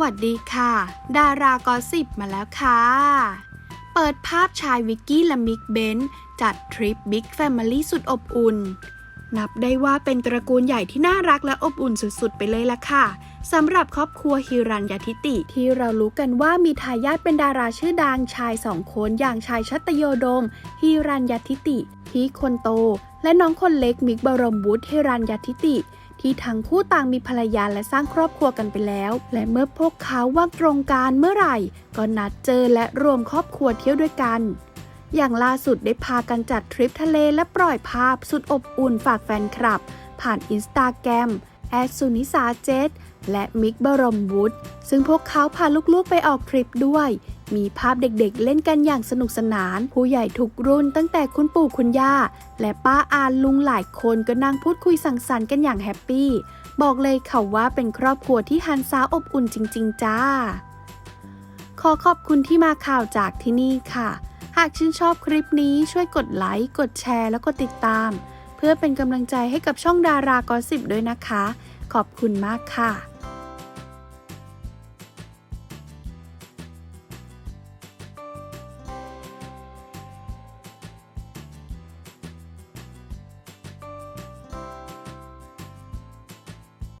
วัสดีค่ะ ดารากอสิบมาแล้วค่ะ เปิดภาพชายวิกกี้และมิกเบนจัดทริปบิ๊กแฟมิลี่สุดอบอุ่น นับได้ว่าเป็นตระกูลใหญ่ที่น่ารักและอบอุ่นสุดๆ ไปเลยล่ะค่ะสำหรับครอบครัวฮิรัญยทิติ ที่เรารู้กันว่ามีทายาทเป็นดาราชื่อดังชายสองคนอย่างชายชัตโยดมฮิรัญยทิติ พี่คนโต และน้องคนเล็กมิกบรมวุฒิฮิรัญยทิติ ที่ทั้งคู่ต่างมีภรรยาและสร้างครอบครัวกันไปแล้ว และเมื่อพวกเขาว่างตรงกันเมื่อไหร่ ก็นัดเจอและรวมครอบครัวเที่ยวด้วยกัน อย่างล่าสุดได้พากันจัดทริปทะเลและปล่อยภาพสุดอบอุ่นฝากแฟนคลับ ผ่านอินสตาแกรมแอดสุนิสาเจตและมิกบรมวุฒิซึ่งพวกเขาพาลูกๆไปออกทริปด้วย มีภาพเด็กๆ เล่นกันอย่างสนุกสนาน ผู้ใหญ่ทุกรุ่นตั้งแต่คุณปู่คุณย่า และป้าอาลุงหลายคนก็นั่งพูดคุยสังสรรค์กันอย่างแฮปปี้ บอกเลยค่ะว่าเป็นครอบครัวที่ฮันซาอบอุ่นจริง ๆ จ้า ขอขอบคุณที่มาข่าวจากที่นี่ค่ะ หากชื่นชอบคลิปนี้ช่วยกดไลค์กดแชร์แล้วก็ติดตาม เพื่อเป็นกำลังใจให้กับช่องดารากอสิบด้วยนะคะ ขอบคุณมากค่ะ